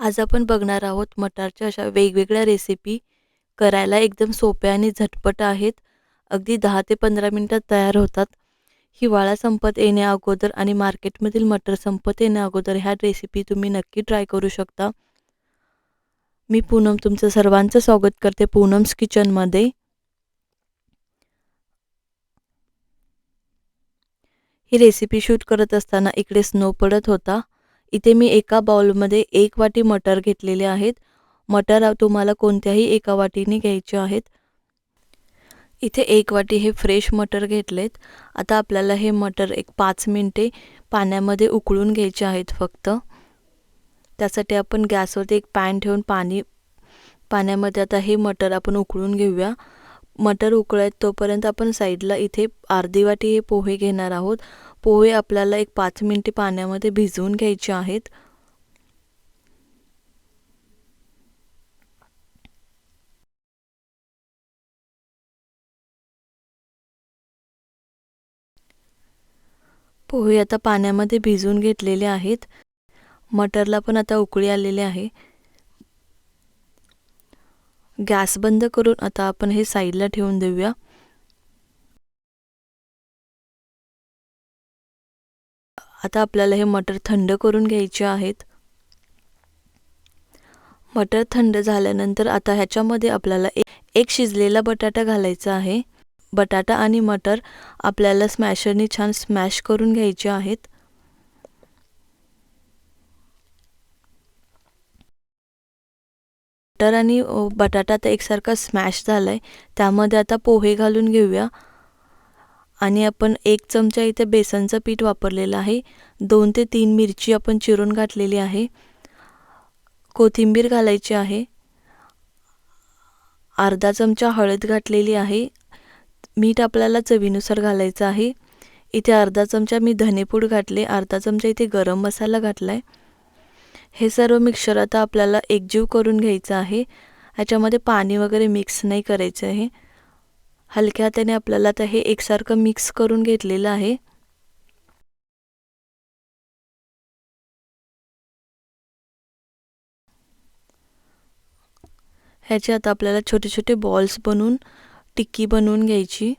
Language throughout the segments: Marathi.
आज आपण बघणार आहोत मटारच्या अशा वेगवेगळ्या रेसिपी करायला एकदम सोप्या आणि झटपट आहेत. अगदी दहा ते पंधरा मिनटात तयार होतात. हिवाळा संपत येण्या अगोदर आणि मार्केटमधील मटर संपत येण्या अगोदर ह्या रेसिपी तुम्ही नक्की ट्राय करू शकता. मी पूनम तुमचं सर्वांचं स्वागत करते पूनम्स किचनमध्ये ही रेसिपी शूट करत असताना इकडे स्नो पडत होता. इथे मी एका बाउलमध्ये एक वाटी मटर घेतलेले आहेत. मटर तुम्हाला कोणत्याही एका वाटीने घ्यायचे आहेत. इथे एक वाटी हे फ्रेश मटर घेतलेत. आता आपल्याला हे मटर एक पाच मिनटे पाण्यामध्ये उकळून घ्यायचे आहेत फक्त. त्यासाठी आपण गॅसवरती एक पॅन ठेवून पाणी पाण्यामध्ये आता हे मटर आपण उकळून घेऊया. मटर उकळत तोपर्यंत आपण साईडला इथे अर्धी वाटी हे पोहे घेणार आहोत. पोहे आपल्याला एक पाच मिनटे पाण्यामध्ये भिजवून घ्यायचे आहेत. पोहे आता पाण्यामध्ये भिजवून घेतलेले आहेत. मटरला पण आता उकळी आलेली आहे. गॅस बंद करून आता आपण हे साईडला ठेवून देऊया. आता आपल्याला हे मटर थंड करून घ्यायचे आहेत. मटर थंड झाल्यानंतर आता ह्याच्यामध्ये आपल्याला एक शिजलेला बटाटा घालायचा आहे. बटाटा आणि मटर आपल्याला स्मॅशरने छान स्मॅश करून घ्यायचे आहेत. मटर आणि बटाटा आता एकसारखा स्मॅश झाला आहे त्यामध्ये आता पोहे घालून घेऊया. आणि आपण एक चमचा इथे बेसनचं पीठ वापरलेलं आहे. दोन ते तीन मिरची आपण चिरून घातलेली आहे. कोथिंबीर घालायची आहे. अर्धा चमचा हळद घातलेली आहे. मीठ आपल्याला चवीनुसार घालायचं आहे. इथे अर्धा चमचा मी धनेपूड घातले. अर्धा चमचा इथे गरम मसाला घातला आहे हे सर्व मिक्सर आता आपल्याला एकजीव करून घ्यायचं आहे. ह्याच्यामध्ये पाणी वगैरे मिक्स नाही करायचं आहे. हलक्या हाताने आपल्याला आता हे एकसारखं मिक्स करून घेतलेलं आहे. ह्याचे आता आपल्याला छोटे छोटे बॉल्स बनवून टिक्की बनवून घ्यायची.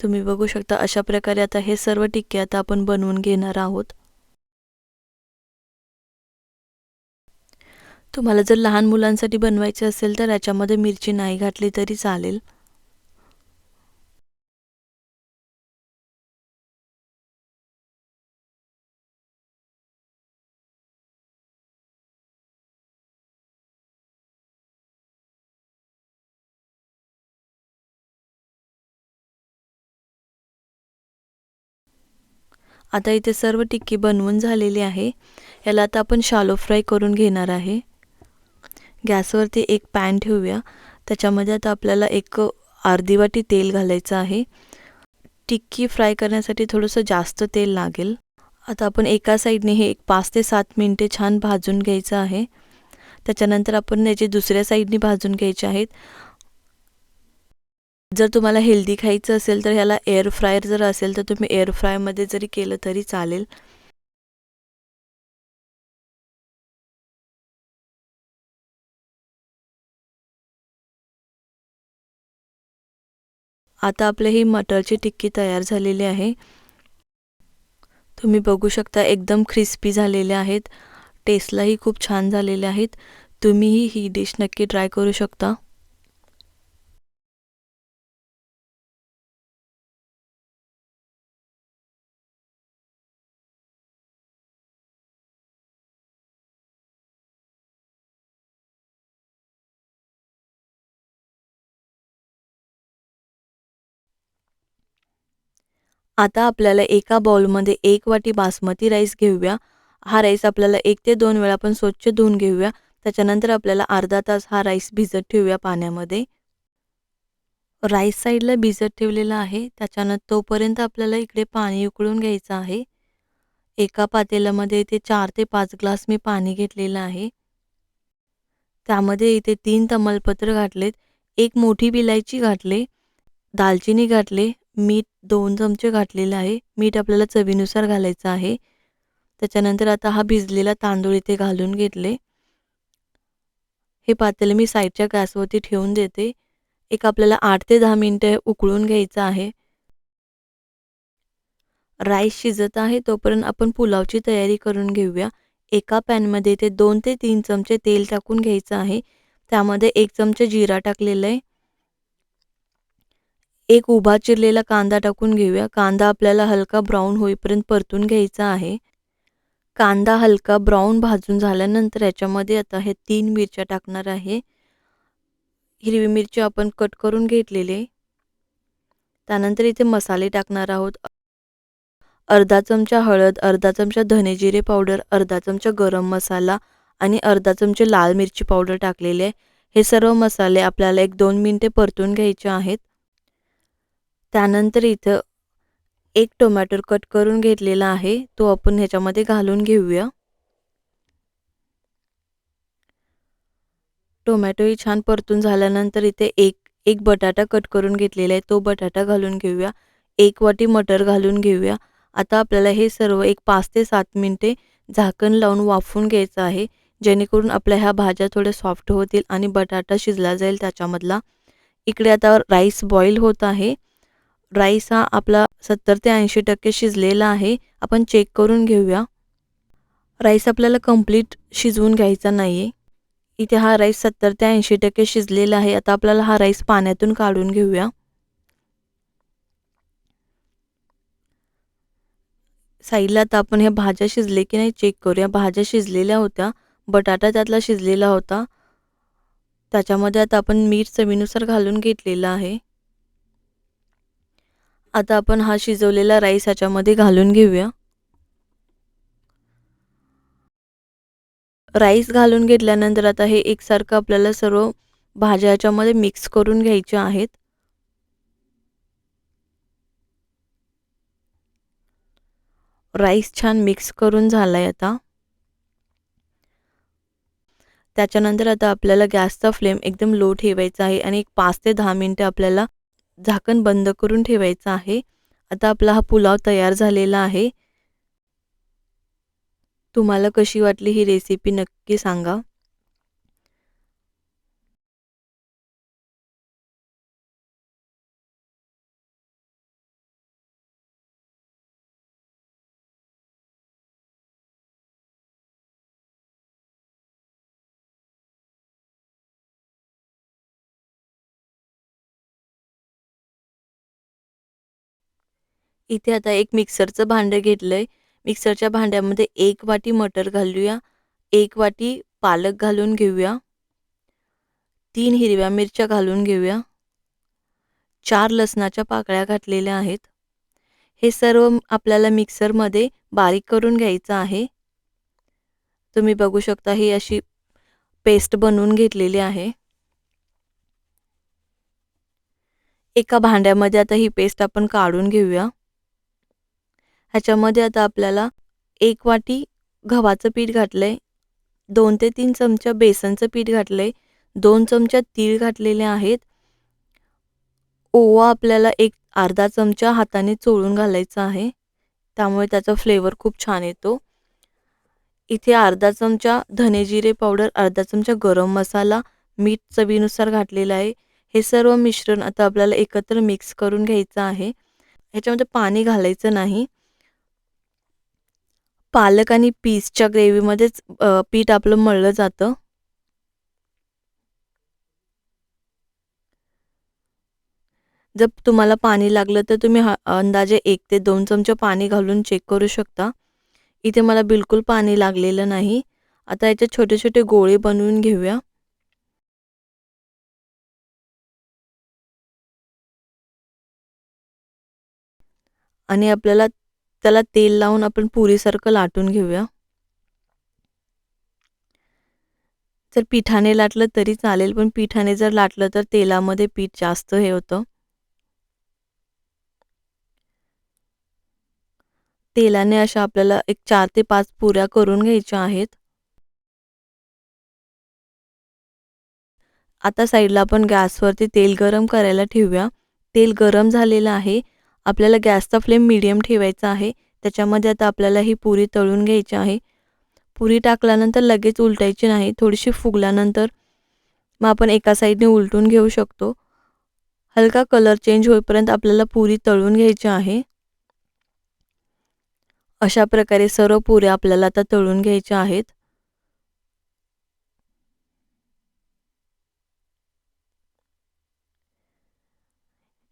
तुम्ही बघू शकता अशा प्रकारे आता हे सर्व टिक्के आता आपण बनवून घेणार आहोत. तुम्हाला जर लहान मुलांसाठी बनवायचे असेल तर याच्यामध्ये मिरची नाही घातली तरी चालेल. आता इथे सर्व टिक्की बनवून झालेली आहे. याला आता आपण शालो फ्राय करून घेणार आहे. गॅसवरती एक पॅन ठेवूया. त्याच्यामध्ये आता आपल्याला एक अर्धी वाटी तेल घालायचं आहे. टिक्की फ्राय करण्यासाठी थोडंसं जास्त तेल लागेल. आता आपण एका साईडने हे एक पाच ते सात मिनटे छान भाजून घ्यायचं आहे. त्याच्यानंतर आपण याचे दुसऱ्या साईडने भाजून घ्यायचे आहेत. जर तुम्हाला हेल्दी खायचं असेल तर ह्याला एअर फ्रायर जर असेल तर तुम्ही एअर फ्रायमध्ये जरी केलं तरी चालेल. आता आपले ही मटरची टिक्की तयार झालेली आहे. तुम्ही बघू शकता एकदम क्रिस्पी झालेले आहेत. टेस्टलाही खूप छान झालेले आहेत. तुम्हीही ही डिश नक्की ट्राय करू शकता. आता आपल्याला एका बाउलमध्ये एक वाटी बासमती राईस घेऊया. हा राईस आपल्याला एक ते दोन वेळा पण स्वच्छ धुवून घेऊया. त्याच्यानंतर आपल्याला अर्धा तास हा राईस भिजत ठेवूया पाण्यामध्ये. राईस साईडला भिजत ठेवलेला आहे. त्याच्यानंतर तोपर्यंत आपल्याला इकडे पाणी उकळून घ्यायचं आहे. एका पातेल्यामध्ये इथे चार ते पाच ग्लास मी पाणी घेतलेलं आहे. त्यामध्ये इथे तीन तमालपत्र घातलेत. एक मोठी बिलायची घातले. दालचिनी घातले. मीठ दोन चमचे घातलेलं आहे. मीठ आपल्याला चवीनुसार घालायचं आहे. त्याच्यानंतर आता हा भिजलेला तांदूळ इथे घालून घेतले. हे पातेलं मी साईडच्या गॅसवरती ठेवून देते. एक आपल्याला आठ ते दहा मिनटं उकळून घ्यायचं आहे. राईस शिजत आहे. तोपर्यंत आपण पुलावची तयारी करून घेऊया. एका पॅनमध्ये ते दोन ते तीन चमचे तेल टाकून घ्यायचं आहे. त्यामध्ये एक चमचे जिरा टाकलेला आहे. एक उभा चिरलेला कांदा टाकून घेऊया. कांदा आपल्याला हलका ब्राऊन होईपर्यंत परतून घ्यायचा आहे. कांदा हलका ब्राऊन भाजून झाल्यानंतर याच्यामध्ये आता हे तीन मिरच्या टाकणार आहे. हिरवी मिरची आपण कट करून घेतलेले त्यानंतर इथे मसाले टाकणार आहोत. अर्धा चमचा हळद अर्धा चमचा धने जिरे पावडर अर्धा चमचा गरम मसाला आणि अर्धा चमचे लाल मिरची पावडर टाकलेले आहे. हे सर्व मसाले आपल्याला एक दोन मिनटे परतून घ्यायचे आहेत. त्यानंतर इथं एक टोमॅटो कट करून घेतलेला आहे. तो आपण ह्याच्यामध्ये घालून घेऊया. टोमॅटोही छान परतून झाल्यानंतर इथे एक एक बटाटा कट करून घेतलेला आहे. तो बटाटा घालून घेऊया. एक वाटी मटर घालून घेऊया. आता आपल्याला हे सर्व एक पाच ते सात मिनटे झाकण लावून वाफून घ्यायचं आहे. जेणेकरून आपल्या ह्या भाज्या थोड्या सॉफ्ट होतील आणि बटाटा शिजला जाईल त्याच्यामधला. इकडे आता राईस बॉईल होत आहे. राईस हा आपला सत्तर ते ऐंशी टक्के शिजलेला आहे. आपण चेक करून घेऊया. राईस आपल्याला कंप्लीट शिजवून घ्यायचा नाही आहे इथे हा राईस सत्तर ते ऐंशी टक्के शिजलेला आहे. आता आपल्याला हा राईस पाण्यातून काढून घेऊया. साईडला आता आपण ह्या भाज्या शिजले की नाही चेक करूया. भाज्या शिजलेल्या होत्या. बटाटा त्यातला शिजलेला होता. त्याच्यामध्ये आता आपण मीठ चवीनुसार घालून घेतलेलं आहे. आता आपण हा शिजवलेला राईस ह्याच्यामध्ये घालून घेऊया. राईस घालून घेतल्यानंतर आता हे एकसारखं आपल्याला सर्व भाज्या ह्याच्यामध्ये मिक्स करून घ्यायच्या आहेत. राईस छान मिक्स करून झाला आहे आता. त्याच्यानंतर आता आपल्याला गॅसचा फ्लेम एकदम लो ठेवायचा आहे आणि एक पाच ते दहा मिनटं आपल्याला झाकण बंद करून ठेवायचं आहे. आता आपला हा पुलाव तयार झालेला आहे. तुम्हाला कशी वाटली ही रेसिपी नक्की सांगा. इथे आता एक मिक्सरचं भांडं घेतलं आहे मिक्सरच्या भांड्यामध्ये एक वाटी मटर घालूया. एक वाटी पालक घालून घेऊया. तीन हिरव्या मिरच्या घालून घेऊया. चार लसणाच्या पाकळ्या घातलेल्या आहेत. हे सर्व आपल्याला मिक्सरमध्ये बारीक करून घ्यायचं आहे. तुम्ही बघू शकता ही अशी पेस्ट बनवून घेतलेली आहे. एका भांड्यामध्ये आता ही पेस्ट आपण काढून घेऊया. ह्याच्यामध्ये आता आपल्याला एक वाटी गव्हाचं पीठ घातलं आहे दोन ते तीन चमचा बेसनचं पीठ घातलं आहे दोन चमचा तीळ घातलेले आहेत. ओवा आपल्याला एक अर्धा चमचा हाताने चोळून घालायचा आहे त्यामुळे त्याचा फ्लेवर खूप छान येतो. इथे अर्धा चमचा धने जिरे पावडर अर्धा चमचा गरम मसाला मीठ चवीनुसार घातलेला आहे. हे सर्व मिश्रण आता आपल्याला एकत्र मिक्स करून घ्यायचं आहे. ह्याच्यामध्ये पाणी घालायचं नाही. पालक आणि पीसच्या ग्रेव्हीमध्येच पीठ आपलं मळलं जातं. जर तुम्हाला पाणी लागलं तर तुम्ही अंदाजे एक ते दोन चमचे पाणी घालून चेक करू शकता. इथे मला बिलकुल पाणी लागलेलं नाही. आता याचे छोटे छोटे गोळे बनवून घेऊया. आणि आपल्याला त्याला तेल लावून आपण पुरीसारखं लाटून घेऊया. जर पिठाने लाटलं तरी चालेल पण पिठाने जर लाटलं तर तेलामध्ये पीठ जास्त हे होतं. तेलाने अशा आपल्याला एक चार ते पाच पुऱ्या करून घ्यायच्या आहेत. आता साईडला आपण गॅसवरती तेल गरम करायला ठेवूया. तेल गरम झालेलं आहे. आपल्याला गॅसचा फ्लेम मीडियम ठेवायचा आहे. त्याच्यामध्ये आता आपल्याला ही पुरी तळून घ्यायची आहे. पुरी टाकल्यानंतर लगेच उलटायची नाही. थोडीशी फुगल्यानंतर मग आपण एका साईडने उलटून घेऊ शकतो. हलका कलर चेंज होईपर्यंत आपल्याला पुरी तळून घ्यायची आहे. अशा प्रकारे सर्व पुऱ्या आपल्याला आता तळून घ्यायच्या आहेत.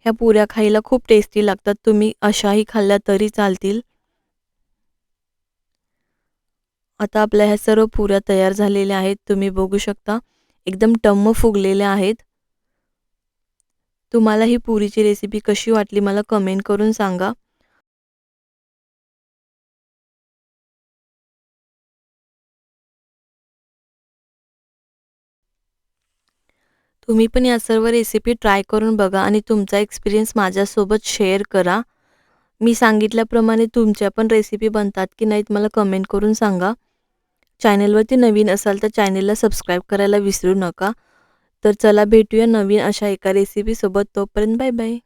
ह्या पुऱ्या खायला खूप टेस्टी लागतात. तुम्ही अशाही खाल्ल्या तरी चालतील. आता आपल्या ह्या सर्व पुऱ्या तयार झालेल्या आहेत. तुम्ही बघू शकता एकदम टम्म फुगलेल्या आहेत. तुम्हाला ही पुरीची रेसिपी कशी वाटली मला कमेंट करून सांगा. तुम्ही पण या सर्व रेसिपी ट्राय करून बघा आणि तुमचा एक्सपिरियन्स माझ्यासोबत शेअर करा. मी सांगितल्याप्रमाणे तुमच्या पण रेसिपी बनतात की नाहीत मला कमेंट करून सांगा. चॅनलवरती नवीन असाल तर चॅनलला सबस्क्राईब करायला विसरू नका. तर चला भेटूया नवीन अशा एका रेसिपीसोबत तोपर्यंत बाय बाय